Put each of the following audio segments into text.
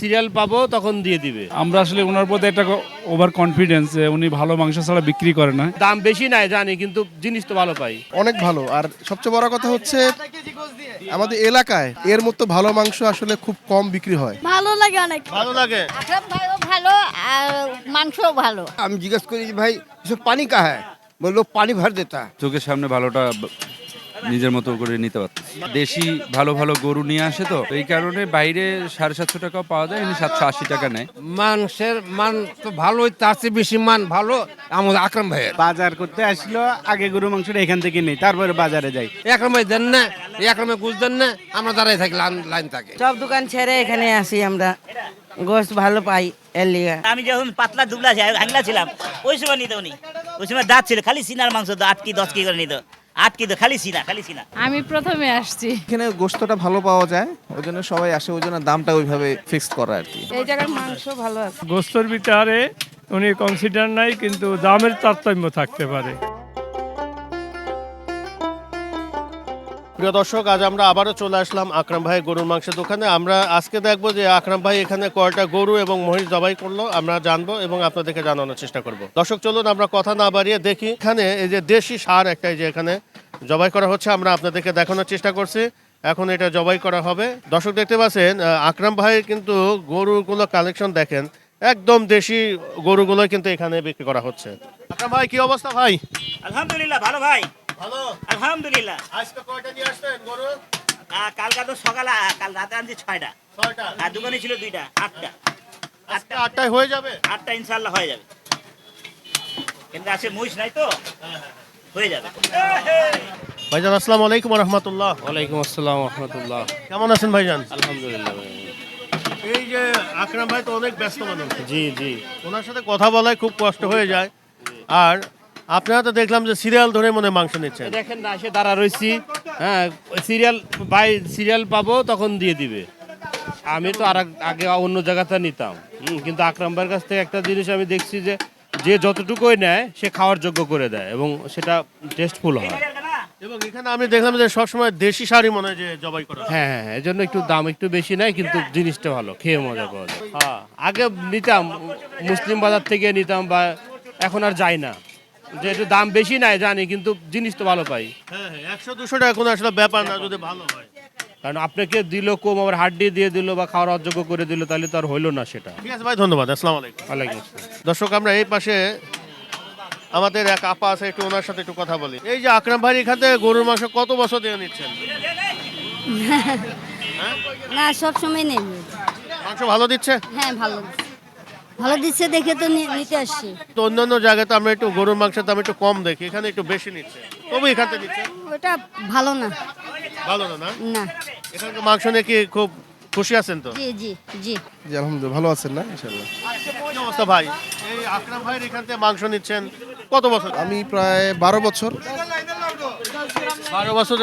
Serial পাবো তখন দিয়ে দিবে। আমরা আসলে ওনার প্রতি একটা ওভার কনফিডেন্স উনি ভালো মাংস ছাড়া বিক্রি করে না। দাম বেশি নাই জানি কিন্তু জিনিস তো ভালো পাই। অনেক ভালো আর সবচেয়ে বড় কথা হচ্ছে আমাদের এলাকায় এর মতো ভালো মাংস আসলে খুব কম বিক্রি হয়। ভালো লাগে অনেক। ভালো লাগে। ভালো ভালো আর মাংস ভালো। আমি জিজ্ঞেস করি ভাই পানি কাহা বলল পানি ভর দেতা। চোখের সামনে ভালোটা নিজের মতো করে নিতে পারতেছি। দেশি ভালো ভালো গরু নিয়ে আসে তো এই কারণে বাইরে সাড়ে সাতশো টাকাও পাওয়া যায় এখানে সাতশো আশি টাকা নেয়। মানুষের মান তো ভালোই তার চেয়ে বেশি মান ভালো আমাদের আকরাম ভাইয়ের। বাজার করতে আসলো আগে গরু মাংসটা এখান থেকে নেই তারপরে বাজারে যাই। একরাম ভাই দেন না একরাম ভাই ঘুষ দেন না আমরা দাঁড়াই থাকি লাইন লাইন থাকে। সব দোকান ছেড়ে এখানে আসি আমরা গোস্ত ভালো পাই এর লিগা। আমি যখন পাতলা দুবলা ছিলাম ওই সময় নিত উনি ওই সময় দাঁত ছিল খালি সিনার মাংস তো আট কি দশ কি করে নিত। আট কি তো খালি সিনা খালি সিনা। আমি প্রথমে আসছি। এখানে গোস্তটা ভালো পাওয়া যায় ওই জন্য সবাই আসে ওই জন্য দামটা ওইভাবে ফিক্সড করা আর কি। এই জায়গার মাংস ভালো আছে। গোস্তর বিচারে উনি কনসিডার নাই কিন্তু দামের তারতম্য থাকতে পারে। প্রিয় দর্শক, আজ আমরা আবারও চলে আসলাম আকরাম ভাই গরুর মাংসের দোকানে। আমরা আজকে দেখব যে আকরাম ভাই এখানে কয়টা গরু এবং মহিষ জবাই করল, আমরা জানব এবং আপনাদেরকে জানানোর চেষ্টা করব। দর্শক, চলুন আমরা কথা না বাড়িয়ে দেখি। এখানে এই যে দেশি সার একটা যে এখানে জবাই করা হচ্ছে, আমরা আপনাদেরকে দেখানোর চেষ্টা করছি। এখন এটা জবাই করা হবে। দর্শক, দেখতে পাচ্ছেন আকরাম ভাই কিন্তু গরুগুলো কালেকশন দেখেন, একদম দেশি গরুগুলো কিন্তু এখানে বিক্রি করা হচ্ছে। আকরাম ভাই, কি অবস্থা ভাই? আলহামদুলিল্লাহ, ভালো ভাই। ভালো? আলহামদুলিল্লাহ। আজকে কয়টা নিয়ে আসবেন গরু? কালকা তো সকালে কাল রাতে আনছি ছয়টা। ছয়টা? আর দোকানে ছিল দুইটা আটটা। আজকে আটটায় হয়ে যাবে? আটটা ইনশাল্লাহ হয়ে যাবে। কিন্তু আছে নাই তো হয়ে যাবে। ভাইজান আসসালামু আলাইকুম রহমতুল্লাহ ওয়ালাইকুম আসসালাম রহমতুল্লাহ কেমন আছেন ভাইজান? আলহামদুলিল্লাহ। এই যে আকরাম ভাই তো অনেক ব্যস্ত মানুষ। জি জি। ওনার সাথে কথা বলায় খুব কষ্ট হয়ে যায়। আর আপনারা তো দেখলাম যে সিরিয়াল ধরে মনে মাংস নিচ্ছেন। দেখেন না এসে দাঁড়া রয়েছি। হ্যাঁ সিরিয়াল বাই সিরিয়াল পাবো তখন দিয়ে দিবে। আমি তো আর আগে অন্য জায়গাতে নিতাম। কিন্তু আকরাম ভাইয়ের কাছ থেকে একটা জিনিস আমি দেখছি যে যে যতটুকুই নেয় সে খাওয়ার যোগ্য করে দেয় এবং সেটা টেস্টফুল হয়। এবং এখানে আমি দেখলাম যে সবসময় দেশি শাড়ি মনে হয় যে জবাই করা হ্যাঁ। হ্যাঁ হ্যাঁ, এই জন্য একটু দাম একটু বেশি নেয় কিন্তু জিনিসটা ভালো খেয়ে মজা পাওয়া যায়। হ্যাঁ। আগে নিতাম মুসলিম বাজার থেকে নিতাম বা এখন আর যাই না। যে একটু দাম বেশি নেয় জানি কিন্তু জিনিস তো ভালো পাই। হ্যাঁ হ্যাঁ একশো দুশো টাকা কোনো আসলে ব্যাপার না যদি ভালো হয়। কারণ আপনাকে দিল কম আবার হাড্ডি দিয়ে দিল বা খাওয়ার অযোগ্য করে দিল তাহলে তো আর হইল না সেটা। ঠিক আছে ভাই ধন্যবাদ আসসালামু আলাইকুম। ওয়ালাইকুম আসসালাম। দর্শক আমরা এই পাশে আমাদের এক আপা আছে একটু ওনার সাথে একটু কথা বলি। এই যে আকরাম ভাই এখান থেকে গরুর মাংস কত বছর দিয়ে নিচ্ছেন? না সব সময় নেই। মাংস ভালো দিচ্ছে? হ্যাঁ ভালো ভালো দিচ্ছে দেখে তো নিতে আসছি। তো অন্যান্য জায়গাতে আমরা একটু গরুর মাংসের দাম একটু কম দেখি এখানে একটু বেশি নিচ্ছে। তবু এখান থেকে নিচ্ছে? ওটা ভালো না। ভালো না না? না। এখানকার মাংস নিয়ে কি খুব খুশি আছেন তো? জি জি জি। জি আলহামদুলিল্লাহ ভালো আছেন না ইনশাল্লাহ কি অবস্থা ভাই? এই আকরাম ভাইয়ের এখান থেকে মাংস নিচ্ছেন কত বছর? আমি প্রায় বারো বছর। বারো বছর।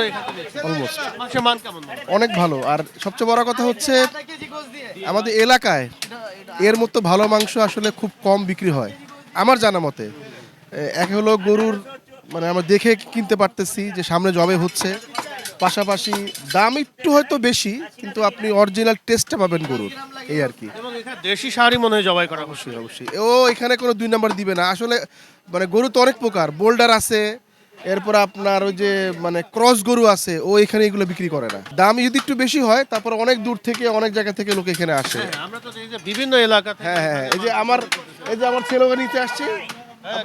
অলমোস্ট মাংসের মান কেমন? অনেক ভালো আর সবচেয়ে বড় কথা হচ্ছে আমাদের এলাকায় এর মতো ভালো মাংস আসলে খুব কম বিক্রি হয় আমার জানা মতে। এক হলো গরুর মানে আমরা দেখে কিনতে পারতেছি যে সামনে জবে হচ্ছে। পাশাপাশি দাম একটু হয়তো বেশি কিন্তু আপনি অরিজিনাল টেস্টটা পাবেন গরুর এই আর কি। দেশি শাড়ি মনে হয় জবাই করা অবশ্যই অবশ্যই। ও এখানে কোনো দুই নাম্বার দিবে না। আসলে মানে গরু তো অনেক প্রকার বোল্ডার আছে এরপর আপনার ওই যে মানে ক্রস গরু আছে ও এখানে এগুলো বিক্রি করে না। দাম যদি একটু বেশি হয় তারপর অনেক দূর থেকে অনেক জায়গা থেকে লোক এখানে আসে। আমরা তো এই যে বিভিন্ন এলাকা থেকে হ্যাঁ হ্যাঁ এই যে আমার এই যে আমার ছেলেকে নিতে আসছে। হ্যাঁ,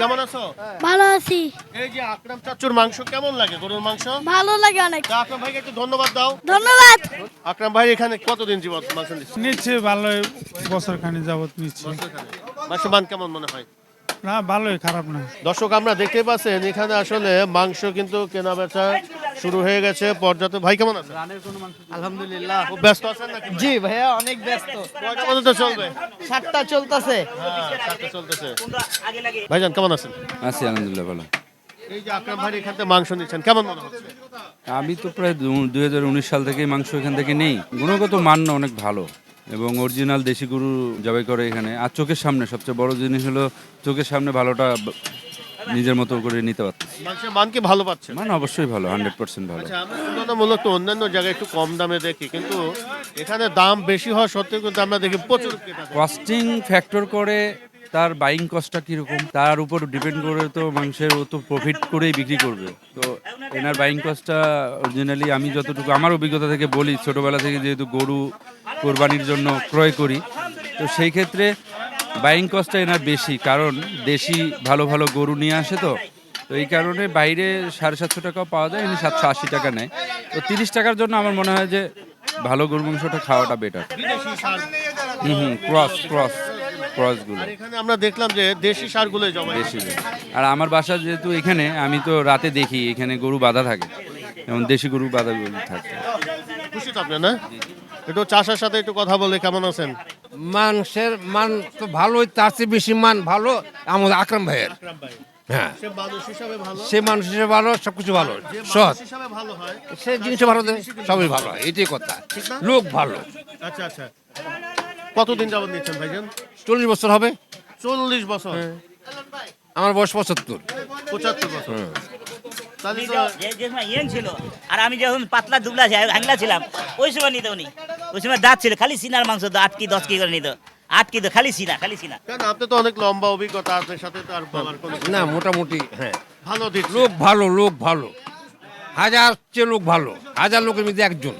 কেমন আছো? ভালো আছি। এই যে আকরাম চাচুর মাংস কেমন লাগে গরুর মাংস? ভালো লাগে অনেক। আকরাম ভাইকে একটু ধন্যবাদ দাও। ধন্যবাদ। আকরাম ভাই এখানে কতদিন জীবন মাংস নিচ্ছে? ভালো বছর খানি যাবত নিচ্ছে। মাংস মান কেমন মনে হয়? না ভালোই খারাপ না। দর্শক আমরা দেখতে পাচ্ছেন এখানে আসলে মাংস কিন্তু কেনা বেচা শুরু হয়ে গেছে পর্যাপ্ত ভাই কেমন আছেন? আলহামদুলিল্লাহ খুব ব্যস্ত আছেন নাকি? জি ভাইয়া অনেক ব্যস্ত। কয়টা পর্যন্ত চলবে? সাতটা চলতেছে। হ্যাঁ সাথে চলতেছে। ভাইজান কেমন আছেন? আছি আলহামদুলিল্লাহ ভালো। এই যে আকরাম ভাই এখান থেকে মাংস নিচ্ছেন কেমন মনে হচ্ছে? আমি তো প্রায় দুই হাজার উনিশ সাল থেকেই মাংস এখান থেকে নেই। গুণগত মান অনেক ভালো। এবং অরিজিনাল দেশি গরু জবাই করে এখানে। আর চোখের সামনে সবচেয়ে বড় জিনিস হলো চোখের সামনে ভালোটা নিজের মতো করে নিতে পারতেছি। মাংসের মান কি ভালো পাচ্ছে? মান অবশ্যই ভালো হান্ড্রেড পার্সেন্ট ভালো। আচ্ছা আমরা তুলনামূলক তো অন্যান্য জায়গায় একটু কম দামে দেখি কিন্তু এখানে দাম বেশি হওয়া সত্ত্বেও কিন্তু আমরা দেখি প্রচুর কস্টিং ফ্যাক্টর করে তার বাইং কস্টটা কীরকম তার উপর ডিপেন্ড করে তো মাংসের ও তো প্রফিট করেই বিক্রি করবে। তো এনার বাইং কস্টটা অরিজিনালি আমি যতটুকু আমার অভিজ্ঞতা থেকে বলি, ছোটোবেলা থেকে যেহেতু গরু কোরবানির জন্য ক্রয় করি, তো সেই ক্ষেত্রে বাইং কস্টটা এনার বেশি, কারণ দেশি ভালো ভালো গরু নিয়ে আসে তো তো এই কারণে বাইরে সাড়ে সাতশো টাকাও পাওয়া যায়, এনে সাতশো আশি টাকা নেয়। তো তিরিশ টাকার জন্য আমার মনে হয় যে ভালো গরু মাংসটা খাওয়াটা বেটার হুম হুম ক্রস ক্রস ক্রসগুলো। আর এখানে আমরা দেখলাম যে দেশি সারগুলো জমা বেশি আর আমার বাসা যেহেতু এখানে আমি তো রাতে দেখি এখানে গরু বাঁধা থাকে। যেমন দেশি গরু বাঁধা গরু থাকে। খুশি তো আপনি না? একটু চাষার সাথে একটু কথা বলে কেমন আছেন? মানুষের মান তো ভালোই তার চেয়ে বেশি মান ভালো আমাদের আকরাম ভাইয়ের। হ্যাঁ। সে মানুষ হিসাবে ভালো? সে মানুষ হিসেবে ভালো সবকিছু ভালো সৎ। ভালো সে জিনিস ভালো দেয় সবই ভালো হয় এটাই কথা। লোক ভালো। আচ্ছা আচ্ছা। কতদিন যাবত নিচ্ছেন ভাইজান? চল্লিশ বছর হবে। চল্লিশ বছর? আমার বয়স পঁচাত্তর। পঁচাত্তর বছর। তাহলে তো যে যে সময় ইয়ং ছিল আর আমি যখন পাতলা দুবলা হ্যাংলা ছিলাম ওই সময় নিত উনি। ওই সময় দাঁত ছিল খালি সিনার মাংস আট কি দশ কি করে নিত। আট কি খালি সিনা খালি সিনা। কেন? আপনি তো অনেক লম্বা অভিজ্ঞতা আপনার সাথে তো আর না মোটামুটি হ্যাঁ। ভালো লোক ভালো লোক ভালো। হাজার চেয়ে লোক ভালো। হাজার লোকের মধ্যে একজন।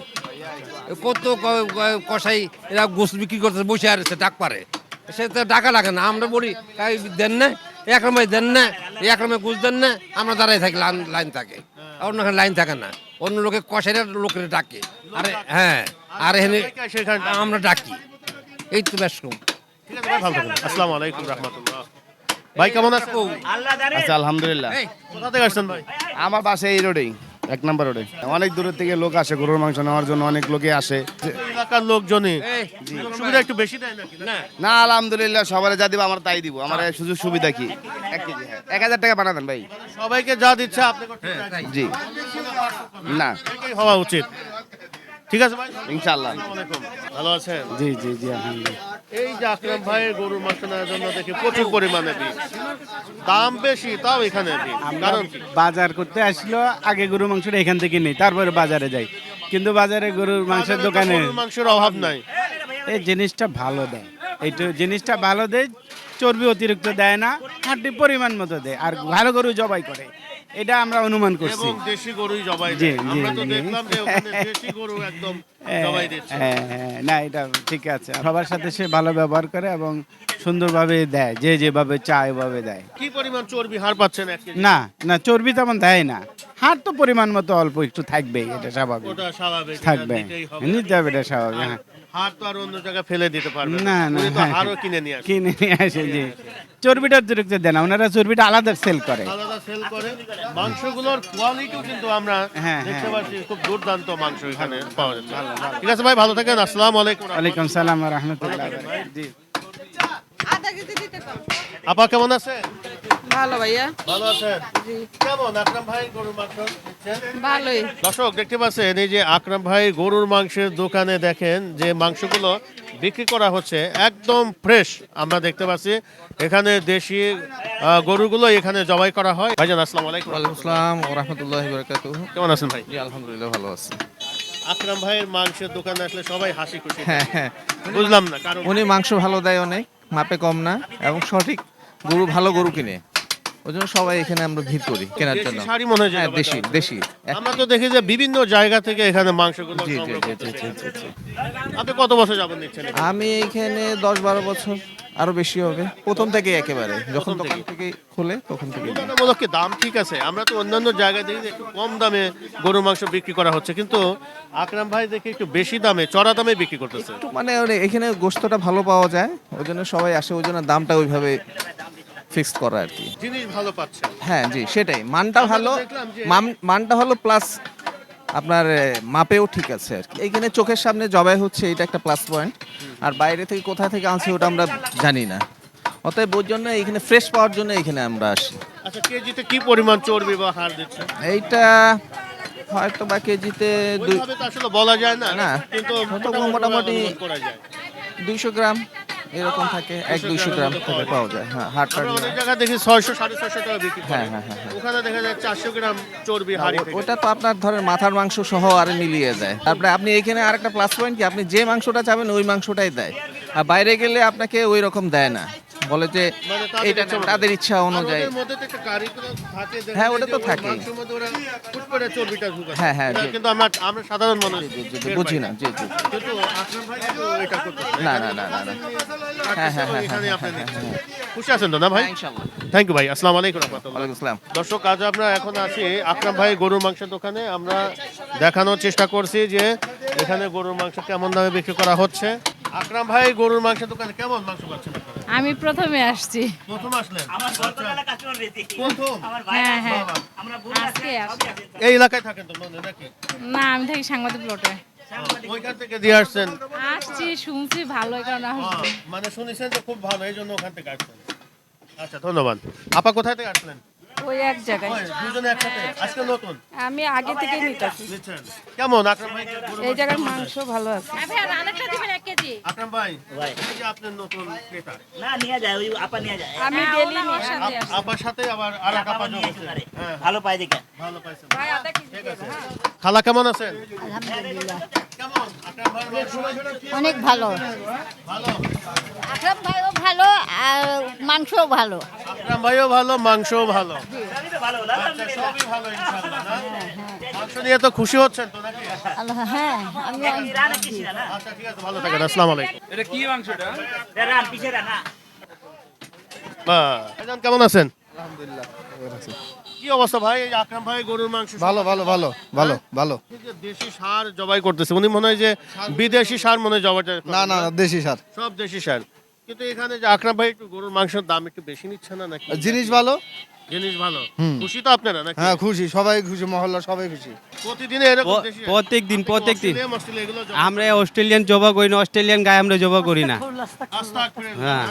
কত ক- ক- কসাই এরা গোস বিক্রি করতে বসে আর সে ডাক পারে। সে তো ডাকা লাগে না আমরা বলি তাই দেন না এক রমায় দেন না এক রমায় ঘুষ দেন না আমরা দাঁড়াই থাকি লাইন লাইন থাকে। অন্য লাইন থাকে না। অন্য লোকে কসাইরা লোকের ডাকে। আরে হ্যাঁ আর এখানে সেখানে আমরা ডাকি। এই তো ভাই ভালো থাকুন। আসসালামু আলাইকুম রাহমাতুল্লাহ। ভাই কেমন আছো আচ্ছা আলহামদুলিল্লাহ। কোথা থেকে আসছেন ভাই? আমার বাসা এই রোডেই। এক নাম্বার রোডে। অনেক দূরের থেকে লোক আসে গরুর মাংস নেওয়ার জন্য অনেক লোকে আসে। এলাকার লোকজনই। সুবিধা একটু বেশি দেয় নাকি? না। না আলহামদুলিল্লাহ সবারে যা দিব আমার তাই দিব। আমার সুযোগ সুবিধা কি? এক কেজি হ্যাঁ। এক হাজার টাকা বানাবেন ভাই। সবাইকে যা দিচ্ছে আপনি করতে চাইছেন। জি। না। হওয়া উচিত। ঠিক আছে ভাই? আলাইকুম। ভালো আছেন? জি জি জি আলহামদুলিল্লাহ। এই যে আকরাম ভাইয়ের গরুর মাংস নেওয়ার জন্য দেখি প্রচুর পরিমাণে দাম বেশি তাও এখানে কারণ কি? বাজার করতে আসলো আগে গরুর মাংসটা এখান থেকে নেই তারপরে বাজারে যাই। কিন্তু বাজারে গরুর মাংসের দোকানে গরুর মাংসের অভাব নাই। এই জিনিসটা ভালো দেয়। এইটা জিনিসটা ভালো দেয় চর্বি অতিরিক্ত দেয় না হাড্ডি পরিমাণ মতো দেয়। আর ভালো গরু জবাই করে। এটা আমরা অনুমান করছি। এবং দেশি গরুই জবাই দেয়। আমরা তো দেখলাম যে ওখানে দেশি গরু একদম হ্যাঁ, জবাই দিচ্ছে। হ্যাঁ, না এটা ঠিক আছে। সবার সাথে সে ভালো ব্যবহার করে এবং সুন্দরভাবে দেয় যে যেভাবে চায় ওভাবে দেয়। কি পরিমাণ চর্বি হার পাচ্ছেন না না চর্বি তেমন দেয় না। হাট তো পরিমাণ মতো অল্প একটু থাকবেই এটা স্বাভাবিক। ওটা স্বাভাবিক থাকবে। নিতে হবে এটা স্বাভাবিক হ্যাঁ। হার তো আর অন্য জায়গায় ফেলে দিতে পারবে না। না উনি হ্যাঁ। হারও কিনে নিয়ে আসে কিনে নিয়ে আসে জি। চর্বিটা অতিরিক্ত দেয় না ওনারা চর্বিটা আলাদা সেল করে। আলাদা সেল করে। মাংসগুলোর কোয়ালিটিও কিন্তু আমরা হ্যাঁ, দেখতে হ্যাঁ। পাচ্ছি খুব দুর্দান্ত মাংস এখানে পাওয়া যাচ্ছে। ঠিক আছে ভাই ভালো থাকেন আসসালামু আলাইকুম। ওয়ালাইকুম সালাম রহমতুল্লাহ। জি। আপা কেমন আছে? ভালো ভাইয়া। ভালো আছেন? কেমন? আকরাম ভাই গরুর মাংস ভালোই। দর্শক দেখতে পাচ্ছেন এই যে আকরাম ভাই গরুর মাংসের দোকানে দেখেন যে মাংসগুলো বিক্রি করা হচ্ছে একদম ফ্রেশ আমরা দেখতে পাচ্ছি এখানে দেশি আহ, গরুগুলো এখানে জবাই করা হয়। ভাইজান আসসালামু আলাইকুম। ওয়ালাইকুম আসসালাম রহমতুল্লাহ বরকাত কেমন আছেন ভাই? জি আলহামদুলিল্লাহ ভালো আছি। আকরাম ভাইয়ের মাংসের দোকানে আসলে সবাই হাসি খুশি। হ্যাঁ হ্যাঁ। বুঝলাম না কারণ উনি মাংস ভালো দেয় অনেক মাপে কম না এবং সঠিক। গরু ভালো গরু কিনে। ওই জন্য সবাই এখানে আমরা ভিড় করি কেনার জন্য। শাড়ি মনে হয় হ্যাঁ দেশি দেশি। আমরা তো দেখি যে বিভিন্ন জায়গা থেকে এখানে মাংসগুলো জি জি জি জি জি জি। আপনি কত বছর যাবেন এখানে? আমি এখানে দশ বারো বছর আরও বেশি হবে। প্রথম থেকে একেবারে। যখন দোকান থেকে খুলে তখন থেকে কি দাম ঠিক আছে? আমরা তো অন্যান্য জায়গায় দেখি একটু কম দামে গরুর মাংস বিক্রি করা হচ্ছে। কিন্তু আকরাম ভাই দেখি একটু বেশি দামে চড়া দামে বিক্রি করতেছে। মানে এখানে গোস্তটা ভালো পাওয়া যায়। ওই জন্য সবাই আসে ওই জন্য দামটা ওইভাবে ফিক্সড করা আর কি। জিনিস ভালো পাচ্ছে। হ্যাঁ জি সেটাই। মানটা ভালো। মান- মানটা ভালো প্লাস আপনার মাপেও ঠিক আছে আর কি। এইখানে চোখের সামনে জবাই হচ্ছে এটা একটা প্লাস পয়েন্ট আর বাইরে থেকে কোথা থেকে আনছে ওটা আমরা জানি না। অতএব ওর জন্য এখানে ফ্রেশ পাওয়ার জন্য এখানে আমরা আসি। আচ্ছা কেজিতে কি পরিমাণ চর্বি বা হার দিচ্ছে? এইটা হয়তো বা কেজিতে আসলে বলা যায় না। না, কিন্তু মোটামুটি দুইশো গ্রাম। এরকম থাকে এক দুইশো গ্রাম থেকে পাওয়া যায় হ্যাঁ হাটটা অনেক জায়গায় দেখি ছয়শো সাড়ে ছয়শো টাকা বিক্রি হ্যাঁ হ্যাঁ হ্যাঁ হ্যাঁ। ওখানে দেখা যায় চারশো গ্রাম চর্বি হাড়ি ওটা তো আপনার ধরেন মাথার মাংস সহ আরে মিলিয়ে দেয় তারপরে আপনি এখানে আরেকটা প্লাস পয়েন্ট কি? আপনি যে মাংসটা চাবেন ওই মাংসটাই দেয়। আর বাইরে গেলে আপনাকে ওই রকম দেয় না। বলে যে মানে এটা তাদের ইচ্ছা অনুযায়ী। থাকে হ্যাঁ, ওটা তো চর্বিটা ঢুকায়। হ্যাঁ, হ্যাঁ, কিন্তু আমরা আমরা সাধারণ মানুষ। বুঝি না। জি জি। না, না, না, না। হ্যাঁ, হ্যাঁ, হ্যাঁ, হ্যাঁ, হ্যাঁ, খুশি আছেন তো না ভাই? হ্যাঁ, থ্যাংক ইউ ভাই আসসালামু আলাইকুম আসসালাম। দর্শক আজ আমরা এখন আছি আকরাম ভাই গরুর মাংসের দোকানে। আমরা দেখানোর চেষ্টা করছি যে এখানে গরুর মাংস কেমন দামে বিক্রি করা হচ্ছে। আকরাম ভাই গরুর মাংসের দোকানে কেমন মাংস পাচ্ছেন? আমি প্রথমে আসছি। প্রথম আসলেন? আমার কাস্টমার বেশি। প্রথম? আমার ভাই হ্যাঁ, হ্যাঁ। আমরা আজকে এই এলাকায় থাকেন তো মনে নাকি না আমি থাকি সাংবাদিক প্লটে। ওইখান থেকে দিয়ে আসছেন? আসছি শুনছি ভালো কারণে মানে শুনেছেন যে খুব ভালো এই জন্য ওখান থেকে আসছেন। আচ্ছা ধন্যবাদ। আপা কোথায় থেকে আসলেন? ওই এক জায়গায়। দুজনে একসাথে? আজকে নতুন? আমি আগে থেকে নিতেছি কেমন? আকরাম ভাই গরুর এই মাংস জায়গার মাংস? ভালো আছে। আকরাম ভাই ভাই। এই যে আপনার নতুন ক্রেতা? না নিয়ে যায় ওই আপা নিয়ে যায়। আমি ডেলি নিয়ে আপার সাথে আবার আর এক আপা যোগ হ্যাঁ। ভালো পাই দেখে। ভালো পাইছেন। ঠিক আছে। খালা কেমন আছেন? আলহামদুলিল্লাহ। অনেক ভালো। ভালো আকরাম ভাইও ভালো আর মাংসও ভালো। আকরাম ভাইও ভালো মাংসও ভালো। ভালো সবই ভালো ইনশাআল্লাহ মাংস নিয়ে তো খুশি হচ্ছেন তো নাকি? আল্লাহ হ্যাঁ আমি আচ্ছা ঠিক আছে ভালো থাকেন আসসালামু আলাইকুম। এটা কি মাংসটা? রান পিছে রান? না বাহ, ভাইজান কেমন আছেন? কি অবস্থা ভাই? এই আকরাম ভাই গরুর মাংস ভালো ভালো ভালো ভালো ভালো। এই যে দেশি সার জবাই করতেছে উনি মনে হয় যে বিদেশি সার মনে হয় জবাই না না না দেশি সার। সব দেশি সার। কিন্তু এখানে যে আকরাম ভাই একটু গরুর মাংসের দাম একটু বেশি নিচ্ছে না নাকি? জিনিস ভালো? জিনিস ভালো। খুশি তো আপনারা নাকি? হ্যাঁ খুশি সবাই খুশি মহল্লা সবাই খুশি। প্রতিদিন এরকম দেশি প্রত্যেক দিন প্রত্যেক দিন অস্ট্রেলিয়া, অস্ট্রেলিয়া এগুলো জবাই আমরা অস্ট্রেলিয়ান জবা করি না অস্ট্রেলিয়ান গায়ে আমরা জবা করি না। আস্তাগফিরুল্লাহ, হ্যাঁ।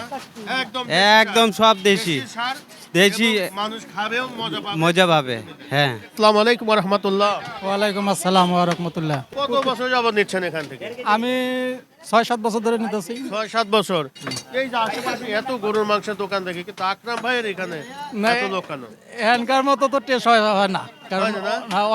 একদম একদম সব দেশি সার? দেশি মানুষ খাবেও মজা পাবে। মজা পাবে হ্যাঁ। আসসালামু আলাইকুম রহমতুল্লাহ ওয়ালাইকুম আসসালাম রহমতুল্লাহ কত বছর যাবত নিচ্ছেন এখান থেকে? আমি ছয় সাত বছর ধরে নিতেছি। ছয় সাত বছর। এই যে আশেপাশে এত গরুর মাংসের দোকান দেখি কিন্তু আকরাম ভাইয়ের এখানে এত লোক কেন? এখানকার মতো তো টেস্ট হয় হয় না। কারণ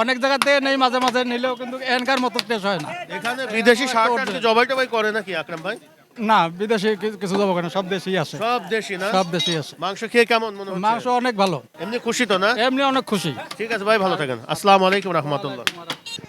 অনেক জায়গাতে নেই মাঝে মাঝে নিলেও কিন্তু এখানকার মতো টেস্ট হয় না। এখানে বিদেশি সার জবাই টবাই করে নাকি আকরাম ভাই? না বিদেশে কিছু যাব কেন? সব দেশেই আছে। সব দেশি না? সব দেশেই আছে। মাংস খেয়ে কেমন মনে হচ্ছে? মাংস অনেক ভালো। এমনি খুশি তো না? এমনি অনেক খুশি। ঠিক আছে ভাই ভালো থাকেন। আসসালামু আলাইকুম রহমতুল্লাহ।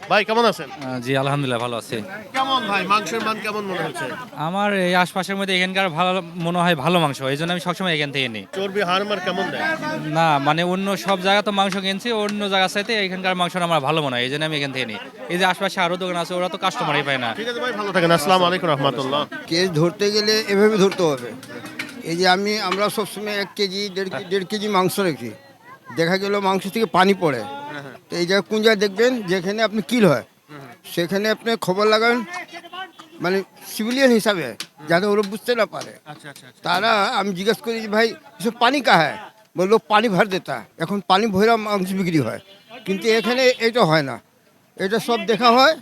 ভাই কেমন আছেন? জি আলহামদুলিল্লাহ ভালো আছে। কেমন ভাই মাংসের মান কেমন মনে হচ্ছে? আমার এই আশপাশের মধ্যে এখানকার ভালো মনে হয় ভালো মাংস এই জন্য আমি সবসময় এখান থেকে নিই। চর্বি হারমার কেমন দেয়? না মানে অন্য সব জায়গা তো মাংস কিনছি অন্য জায়গার সাথে এখানকার মাংসটা আমার ভালো মনে হয় এই জন্য আমি এখান থেকে নিই। এই যে আশপাশে আরও দোকান আছে ওরা তো কাস্টমারই পায় না। ঠিক আছে ভাই ভালো থাকেন আসসালামু আলাইকুম রহমতুল্লাহ। কেস ধরতে গেলে এভাবে ধরতে হবে। এই যে আমি আমরা সবসময় এক কেজি দেড় কে- দেড় কেজি মাংস রেখি। দেখা গেল মাংস থেকে পানি পড়ে। তো এই জায়গায় কোন জায়গায় দেখবেন যেখানে আপনি কিল হয় সেখানে আপনি খবর লাগান মানে সিভিলিয়ান হিসাবে যাতে ওরা বুঝতে না পারে। আচ্ছা আচ্ছা আচ্ছা। তারা আমি জিজ্ঞেস করি যে ভাই এসব পানি কা হ্যাঁ বলল পানি ভর দেতা এখন পানি ভরা মাংস বিক্রি হয়। কিন্তু এখানে এটা হয় না। এটা সব দেখা হয়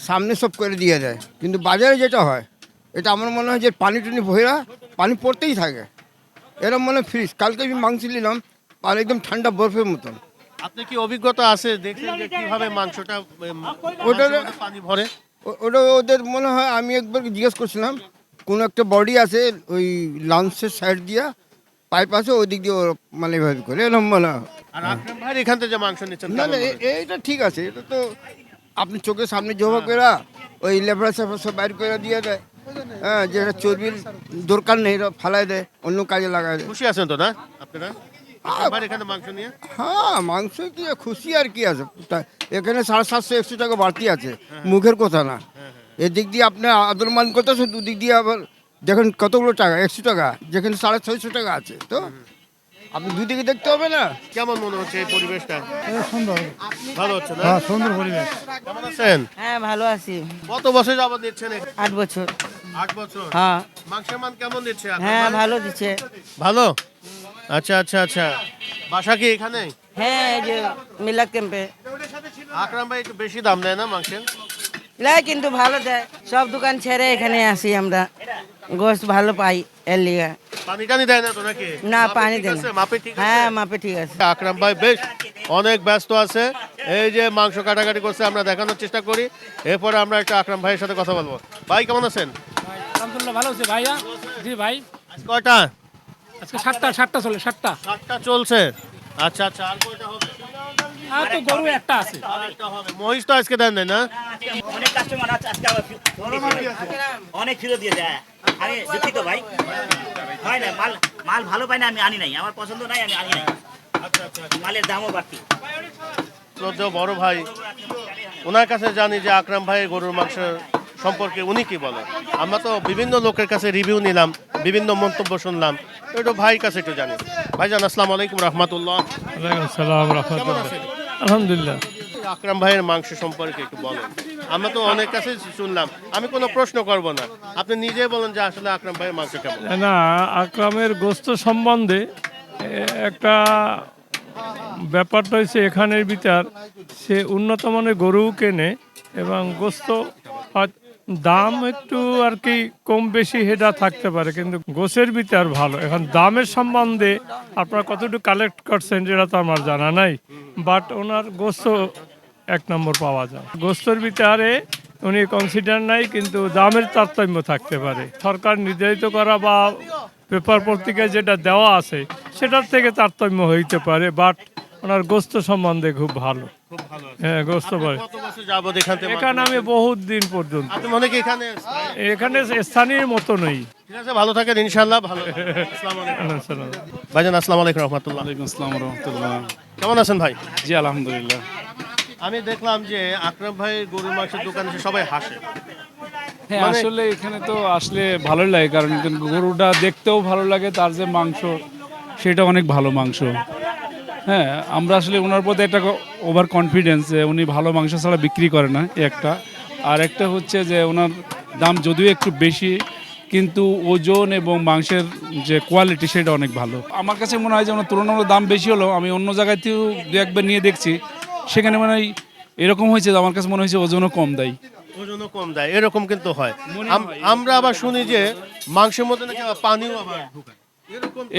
সামনে সব করে দিয়ে দেয় কিন্তু বাজারে যেটা হয় এটা আমার মনে হয় যে পানি টানি ভরা পানি পড়তেই থাকে। এরকম মনে ফ্রিজ কালকে আমি মাংস নিলাম আর একদম ঠান্ডা বরফের মতন। আপনি কি অভিজ্ঞতা আছে দেখলেন যে কীভাবে মাংসটা ওটা- পানি ভরে? ও- ওটা ওদের মনে হয় আমি একবার জিজ্ঞেস করছিলাম কোনো একটা বডি আছে ওই লাঞ্চের সাইড দিয়া পাইপ আছে ওই দিক দিয়ে ওরা মানে এভাবে করে এরকম মনে হয়। আর আকরাম ভাই এখান থেকে যে মাংস নিচ্ছেন না না এইটা ঠিক আছে এটা তো আপনি চোখের সামনে জমা করে ওই লেবরা সেবরা সব বাইর করে দিয়ে দেয়। হ্যাঁ যেটা চর্বির দরকার নেই ফালাই দেয় অন্য কাজে লাগায় দেয়। খুশি আছেন তো না আপনারা? আবার এখানে মাংস নিয়ে? হ্যাঁ মাংস কি খুশি আর কি আছে? এখানে সাড়ে সাতশো একশো টাকা বাড়তি আছে মুখের কথা না। এদিক দিয়ে আপনি আদর মান করতেছেন দুদিক দিয়ে আবার দেখেন কতগুলো টাকা একশো টাকা যেখানে সাড়ে ছয়শো টাকা আছে তো? আপনি দুদিকে দেখতে হবে না? কেমন মনে হচ্ছে এই পরিবেশটা? সুন্দর। ভালো হচ্ছে না? সুন্দর পরিবেশ। কেমন আছেন? হ্যাঁ ভালো আছি। কত বছর যাবত এখানে? আট বছর। আট বছর? হ্যাঁ। মাংসের মান কেমন দিচ্ছে হ্যাঁ ভালো দিচ্ছে। ভালো? আচ্ছা আচ্ছা আচ্ছা। বাসা কি এখানে? হ্যাঁ এই যে মিলাদ ক্যাম্পে। আকরাম ভাই একটু বেশি দাম দেয় না মাংসের? লাই কিন্তু ভালো দেয়। সব দোকান ছেড়ে এখানে আসি আমরা। গোস্ত ভালো পাই এর লিগা। পানি টানি দেয় না তো নাকি? না মাপে পানি দেয় আছে? না। মাপে ঠিক আছে। হ্যাঁ মাপে ঠিক আছে। আকরাম ভাই বেশ অনেক ব্যস্ত আছে। এই যে মাংস কাটাকাটি করছে আমরা দেখানোর চেষ্টা করি। এরপরে আমরা একটা আকরাম ভাইয়ের সাথে কথা বলব। ভাই কেমন আছেন? আলহামদুলিল্লাহ ভালো আছে ভাইয়া। জি ভাই। আজ কয়টা? আজকে সাতটা সাতটা চলে সাতটা। সাতটা চলছে। আচ্ছা আচ্ছা আর কয়টা হবে? আর তো গরু একটা আছে। মহিষ তো আজকে দেন না? অনেক কাস্টমার আছে আজকে অনেক ফিরত দিয়ে যায় আমি দুঃখিত ভাই। হয় না মাল মাল ভালো পাই না আমি আনি নাই। আমার পছন্দ নাই আমি আনি নাই। মালের দামও বাড়তি। বড় ভাই। ওনার কাছে জানি যে আকরাম ভাই গরুর মাংস সম্পর্কে উনি কি বলেন আমরা তো বিভিন্ন লোকের কাছে রিভিউ নিলাম। বিভিন্ন মন্তব্য শুনলাম। একটু ভাইয়ের কাছে একটু জানি। ভাইজান আসসালামু আলাইকুম রহমতুল্লাহ। আলহামদুলিল্লাহ। আকরাম ভাইয়ের মাংস সম্পর্কে একটু বলেন। আমরা তো অনেক কাছে শুনলাম। আমি কোনো প্রশ্ন করব না। আপনি নিজে বলেন যে আসলে আকরাম ভাইয়ের মাংস কেমন। না আকরামের গোস্ত সম্বন্ধে একটা ব্যাপারটা হচ্ছে এখানের বিচার সে উন্নত মানের গরু কেনে এবং গোস্ত দাম একটু আর কি কম বেশি হেডা থাকতে পারে, কিন্তু গোছের বিচার ভালো। এখন দামের সম্বন্ধে আপনারা কতটুকু কালেক্ট করছেন যেটা তো আমার জানা নাই বাট ওনার গোস্ত এক নম্বর পাওয়া যায়। গোস্তর বিচারে উনি কনসিডার নাই, কিন্তু দামের তারতম্য থাকতে পারে। সরকার নির্ধারিত করা বা পেপার পত্রিকায় যেটা দেওয়া আছে, সেটার থেকে তারতম্য হইতে পারে বাট ওনার গোস্ত সম্বন্ধে খুব ভালো। হ্যাঁ গোস্ত পারে কত বছর যাবত এখান থেকে এখানে আমি বহুত দিন পর্যন্ত। আপনি মনে কি এখানে এখানে স্থানীয় মতো নেই। ঠিক আছে ভালো থাকেন ইনশাআল্লাহ ভালো আসসালামু আলাইকুম। ভাইজান আসসালামু আলাইকুম রহমতুল্লাহ। আসসালামু রহমতুল্লাহ। কেমন আছেন ভাই? জি আলহামদুলিল্লাহ। আমি দেখলাম যে আকরাম ভাই গরুর মাংসের দোকানে এসে সবাই হাসে। হ্যাঁ মানে- আসলে এখানে তো আসলে ভালোই লাগে কারণ গরুটা দেখতেও ভালো লাগে তার যে মাংস সেটা অনেক ভালো মাংস। হ্যাঁ আমরা আসলে ওনার প্রতি একটা ওভার কনফিডেন্স যে উনি ভালো মাংস ছাড়া বিক্রি করে না একটা। আর একটা হচ্ছে যে ওনার দাম যদিও একটু বেশি কিন্তু ওজন এবং মাংসের যে কোয়ালিটি সেটা অনেক ভালো। আমার কাছে মনে হয় যে ওনার তুলনামূলক দাম বেশি হলেও আমি অন্য জায়গাতেও দু একবার নিয়ে দেখছি সেখানে মানে হয় এরকম হয়েছে যে আমার কাছে মনে হয়েছে ওজনও কম দেয়। ওজনও কম দেয় এরকম কিন্তু হয়। আমরা আবার শুনি যে মাংসের মধ্যে নাকি পানিও আবার ঢুকায়।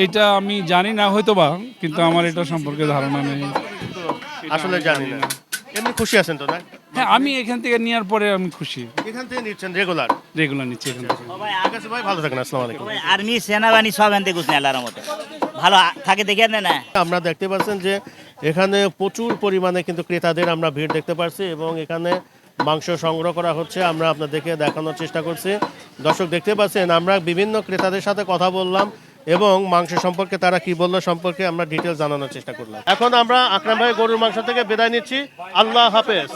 এইটা আমি জানি না হয়তো বা কিন্তু আমার এটা সম্পর্কে ধারণা নেই। আসলে জানি না। এমনি খুশি আছেন তো না? হ্যাঁ আমি এখান থেকে নেওয়ার পরে আমি খুশি। এখান থেকে নিচ্ছেন রেগুলার রেগুলার নিচ্ছি এখান থেকে। ঠিক আছে ভাই ভালো থাকেন আসসালামু আলাইকুম। আর্মি সেনাবাহিনী সব এনতে গুছনে আল্লাহর মতো ভালো থাকে দেখে না না আমরা দেখতে পাচ্ছেন যে এখানে প্রচুর পরিমাণে কিন্তু ক্রেতাদের আমরা ভিড় দেখতে পাচ্ছি এবং এখানে মাংস সংগ্রহ করা হচ্ছে আমরা আপনাদেরকে দেখানোর চেষ্টা করছি। দর্শক দেখতে পাচ্ছেন আমরা বিভিন্ন ক্রেতাদের সাথে কথা বললাম। এবং মাংস সম্পর্কে তারা কি বলল সম্পর্কে আমরা ডিটেলস জানানোর চেষ্টা করলাম। এখন আমরা আকরাম ভাই গরুর মাংস থেকে বিদায় নিচ্ছি। আল্লাহ হাফেজ।